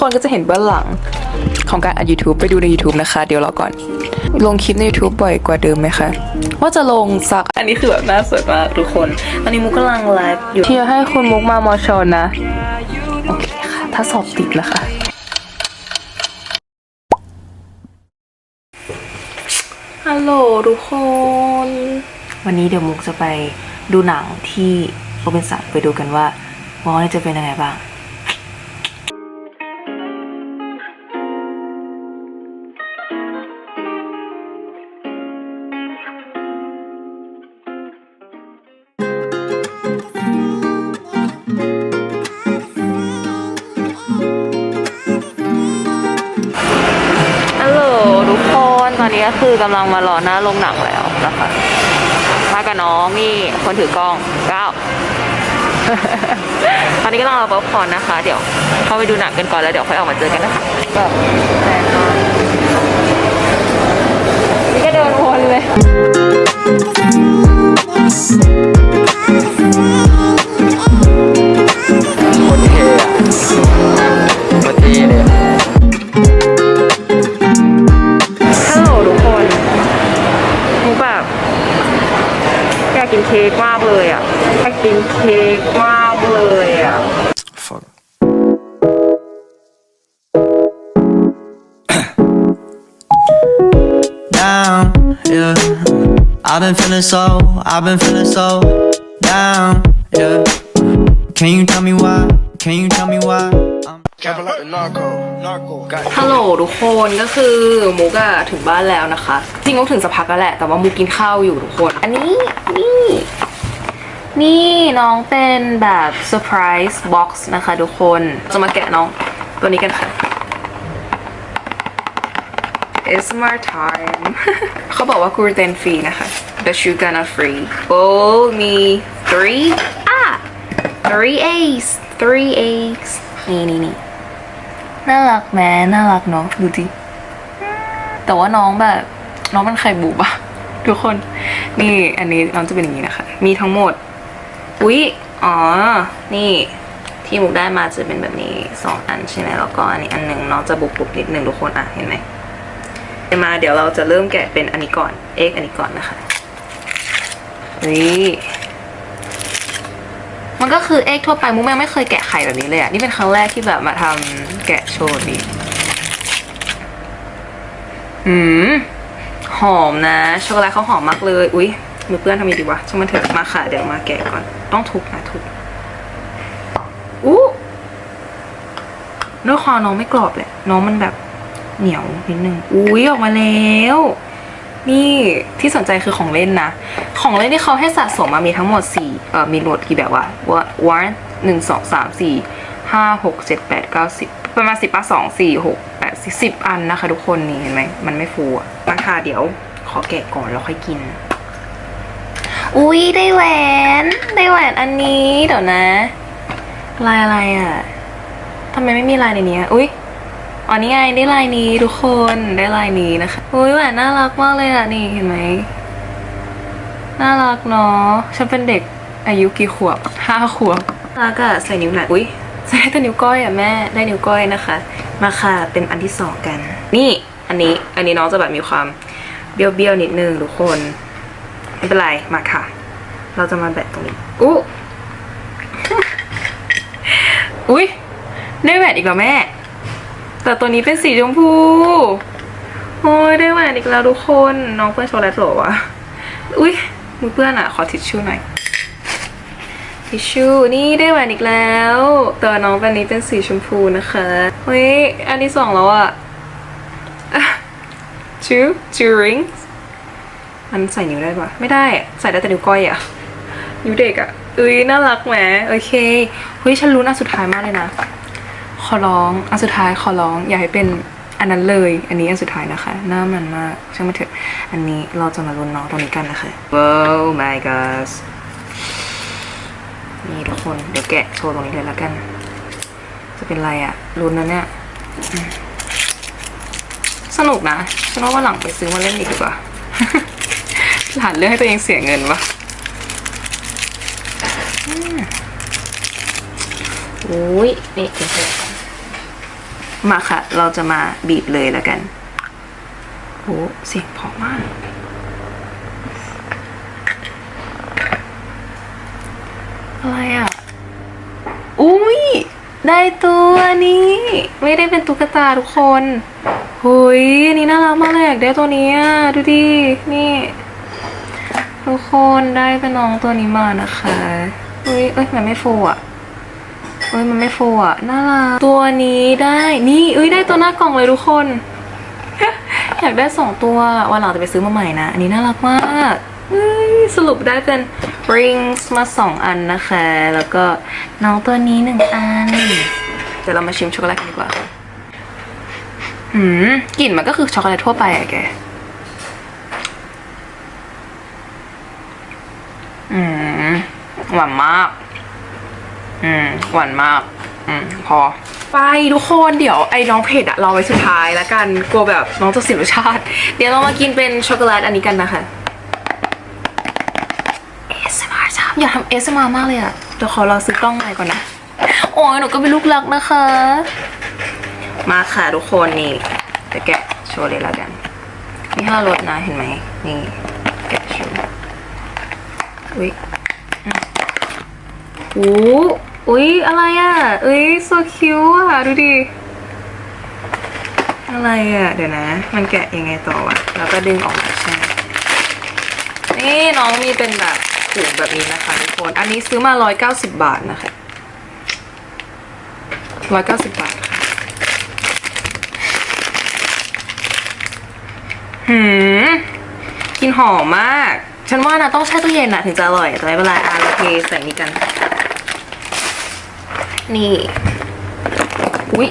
คนก็จะเห็นเบื้องหลังของการอัด YouTube ไปดูใน YouTube นะคะ เดี๋ยวรอก่อน ลงคลิปใน YouTube บ่อยกว่าเดิมไหมคะ ว่าจะลงสัก อันนี้คือแบบน่าสวยมากทุกคน ตอนนี้มุกกำลังไลฟ์อยู่ที่ให้คุณมุกมามอชอนนะ โอเคค่ะ ถ้าสอบติดนะคะฮัลโหลทุกคน วันนี้เดี๋ยวมุกจะไปดูหนังที่โรบินสันไปดูกันว่า มอนี่จะเป็นยังไงบ้าง ตอนนี้ก็คือกำลังมารอหน้าโรงหนังแล้วนะคะมากับน้องนี่คนถือกล้องก้าวตอนนี้ก็ต้องรอป๊อปคอร์นนะคะ เดี๋ยวเข้าไปดูหนังกันก่อนแล้วเดี๋ยวค่อยออกมาเจอกันนะคะแบบแรงมากนี่ก็เดินวนเลย นเค้กมากเลยอ่ะอยากกินเค้กมากเลยอ่ะ Fuck. down, yeah. I've been feeling so, I've been feeling so down, yeah. Can you tell me why? Can you tell me why? ฮัลโหลทุกคนก็คือมุกอะถึงบ้านแล้วนะคะ จริงมุกถึงสักพักแล้วแหละ แต่ว่ามุกกินข้าวอยู่ทุกคน อันนี้นี่ นี่น้องเป็นแบบเซอร์ไพรส์บ็อกซ์นะคะทุกคนจะมาแกะน้องตัวนี้กันค่ะ It's my time เขาบอกว่ากูเตนฟรีนะคะ The sugar not free Oh me three อะ three eggs three eggs นี่นี่นี่ น่ารักแม้น่ารักเนาะดูดิแต่ว่าน้องแบบ น้องมันไข่บุบอะทุกคน นี่อันนี้น้องจะเป็นอย่างนี้นะคะ มีทั้งหมด อุ๊ยอ๋อ นี่ที่มุกได้มาจะเป็นแบบนี้สองอันใช่ไหมแล้วก็อันนี้อันหนึ่งน้องจะบุบบุบนิดหนึ่งทุกคนอะเห็นไหมมาเดี๋ยวเราจะเริ่มแกะเป็นอันนี้ก่อน เอ็กอันนี้ก่อนนะคะนี่ มันก็คือเอ็กทั่วไปมุกยังไม่เคยแกะไข่แบบนี้เลยอะนี่เป็นครั้งแรกที่แบบมาทำแกะโชว์ดีอืมหอมนะช็อกโกแลตเขาหอมมากเลย อุ๊ยมือเปื้อนทำยังไงดีวะช่างมันเถอะมาค่ะเดี๋ยวมาแกะก่อน ต้องทุบนะทุบอู้ด้วยคอน้องไม่กรอบเลยน้องมันแบบเหนียวนิดนึงอุ้ยออกมาแล้ว นี่ที่สนใจคือของเล่นนะ ของเล่นที่เขาให้สะสมมามีทั้งหมดสี่เอ่อมีโหลดกี่แบบว่าว่าวันหนึ่งสองสามสี่ห้าหกเจ็ดแปดเก้าสิบประมาณสิบปะสองสี่หกแปดสิบอันนะคะทุกคนนี่เห็นไหมมันไม่ฟูอะมาค่ะเดี๋ยวขอแกะก่อนแล้วค่อยกิน อุ้ยได้แหวนได้แหวนอันนี้เดี๋ยวนะ ลายอะไรอะทำไมไม่มีลายในนี้อุ้ย อ๋อนี่ไงได้ลายนี้ทุกคนได้ลายนี้นะคะอุ้ยแหวนน่ารักมากเลยอะนี่เห็นไหมน่ารักเนาะฉันเป็นเด็กอายุกี่ขวบห้าขวบน่ารักอะใส่นิ้วไหนอุ้ยใส่ได้แต่นิ้วก้อยอะแม่ได้นิ้วก้อยนะคะ มาค่ะเป็นอันที่สองกัน นี่อันนี้อันนี้น้องจะแบบมีความเบี้ยวๆนิดนึงทุกคนไม่เป็นไรมาค่ะ เราจะมาแบะตรงนี้อู้อุ้ยได้แหวนอีกแล้วแม่ แต่ตัวนี้เป็นสีชมพู โอ้ยได้แหวนอีกแล้วทุกคน น้องเพื่อนช็อกโกแลตเหรอวะอุ้ยมือเพื่อนอะขอทิชชู่หน่อย ทิชชู่นี่ได้แหวนอีกแล้วแต่น้องเป็นนี้เป็นสีชมพูนะคะเฮ้ยอันที่สองแล้วอะอะ two two rings มันใส่นิ้วได้ปะไม่ได้ใส่ได้แต่นิ้วก้อยอะนิ้วเด็กอะเอ้ยน่ารักแหมโอเคเฮ้ยฉันรู้นอันสุดท้ายมากเลยนะ อร้อง อันสุดท้ายขอร้อง อย่าให้เป็นอันนั้นเลย อันนี้อันสุดท้ายนะคะ หน้ามันมากช่างมันเถอะอันนี้เราจะมาลุ้นน้องตรงนี้กันนะคะ wow my gosh นี่ทุกคนเดี๋ยวแกะโชว์ตรงนี้เลยแล้วกัน จะเป็นไรอะลุ้นนะเนี่ยอืมสนุกนะฉันว่าวันหลังไปซื้อมาเล่นอีกดีกว่าหลานเลือกให้ตัวเองเสียเงินวะอืมอุ้ยนี่เดี๋ยวเถอะ มาค่ะ เราจะมาบีบเลยแล้วกันโอ้เสียงพราะมาก อะไรอะ อุ้ยได้ตัวนี้ ไม่ได้เป็นตุ๊กตาทุกคนหุยนนี้น่ารักมากเลยอยากได้ตัวนี้ดูดิ นี่ ทุกคนได้เป็นน้องตัวนี้มานะคะอุ้ยเอ้ยมันไม่ฟูอะ เอ้ยมันไม่ฟูอะน่ารักตัวนี้ได้นี่เอ้ยได้ตัวหน้ากล่องเลยทุกคน อยากได้สองตัววันหลังจะไปซื้อมาใหม่นะ อันนี้น่ารักมากสรุปได้เป็น rings มาสองอันนะคะ แล้วก็น้องตัวนี้หนึ่งอัน เดี๋ยวเรามาชิมช็อกโกแลตกันดีกว่าค่ะหืมกลิ่นมันก็คือช็อกโกแลตทั่วไปอะแกอืมหวานมาก อืมหวานมาก อืมพอ ไปทุกคนเดี๋ยวไอ้น้องเผ็ดอะเราไว้สุดท้ายแล้วกันกลัวแบบน้องจะเสียรสชาติ เดี๋ยวเรามากินเป็นช็อกโกแลตอันนี้กันนะคะเอสมาชอบอยากทำเอสมามากเลยอะเดี๋ยวขอเราซื้อกล้องใหม่ก่อนนะ โอ้ยหนูก็เป็นลูกรักนะคะ มาค่ะทุกคนนี่จะแกะโชว์เลยแล้วกัน มีห้ารสนะเห็นไหมนี่แกะโชว์อุ้ยโอ้ อุ้ยอะไรอะเอ้ย so cute อะ ดูดิ อะไรอะ เดี๋ยวนะ มันแกะยังไงต่อวะแล้วก็ดึงออกมาใช่ไหมนี่น้องมีเป็นแบบถุงแบบนี้นะคะทุกคน อันนี้ซื้อมา 190 บาทนะคะ 190 บาทค่ะหืมกินหอมมาก ฉันว่านะต้องแช่ตู้เย็นอะถึงจะอร่อยแต่ไม่เป็นไรอะเราเทใส่นี้กัน นี่อุ๊ย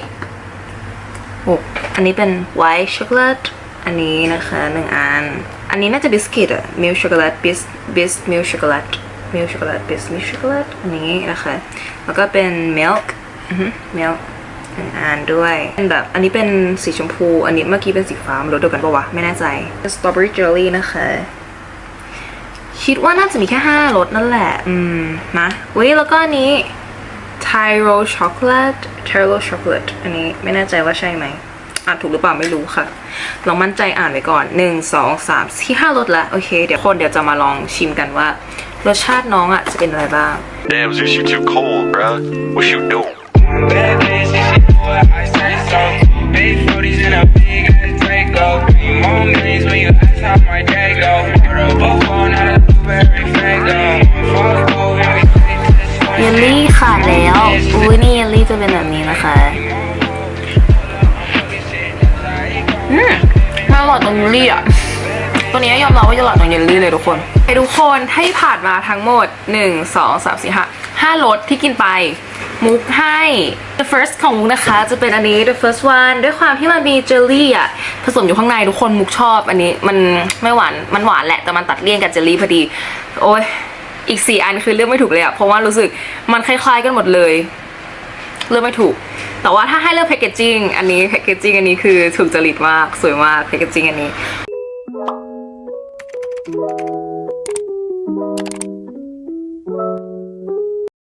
โอ้อันนี้เป็น white chocolate อันนี้นะคะหนึ่งอัน อันนี้น่าจะบิสกิตอะ milk chocolate bis bis milk chocolate milk chocolate bis milk chocolate อันนี้นะคะแล้วก็เป็น milk อือหือ milk หนึ่งอันด้วยเป็นแบบอันนี้เป็นสีชมพู อันนี้เมื่อกี้เป็นสีฟ้ามันรสเดียวกันปะวะ ไม่แน่ใจ strawberry jelly นะคะคิดว่าน่าจะมีแค่ห้ารสนั่นแหละ อืมนะอุ้ยแล้วก็อันนี้ Tyro chocolate Tyro chocolate อันนี้ไม่แน่ใจว่าใช่ไหมอ่านถูกหรือเปล่าไม่รู้ค่ะ ลองมั่นใจอ่านไว้ก่อนหนึ่งสองสามสี่ห้ารสละโอเค เดี๋ยวคนเดี๋ยวจะมาลองชิมกันว่า รสชาติน้องอะจะเป็นอะไรบ้าง Damn, Zeus, you too cold, bruh. What you doing? Bad bitch, if you do it, I say so. Big booties in a big ass Draco. Three more millions when you ลลี่อะ ตัวนี้ยอมรับว่าอร่อยตรงเยลลี่เลยทุกคนไอ้ทุกคนให้ผ่านมาทั้งหมด 1 2 3 4 5 5รสที่กินไป มุกให้ the first ของมุกนะคะ จะเป็นอันนี้ the first one ด้วยความที่มันมีเจลลี่อะผสมอยู่ข้างในทุกคนมุกชอบ อันนี้มันไม่หวานมันหวานแหละแต่มันตัดเลี่ยนกับเจลลี่พอดี โอ้ยอีกสี่อันคือเลือกไม่ถูกเลยอะเพราะว่ารู้สึกมันคล้ายๆกันหมดเลย เลือกไม่ถูก แต่ว่าถ้าให้เลือกแพคเกจจิ้งอันนี้แพคเกจจิ้งอันนี้คือถูกจริตมากสวยมากแพคเกจจิ้งอันนี้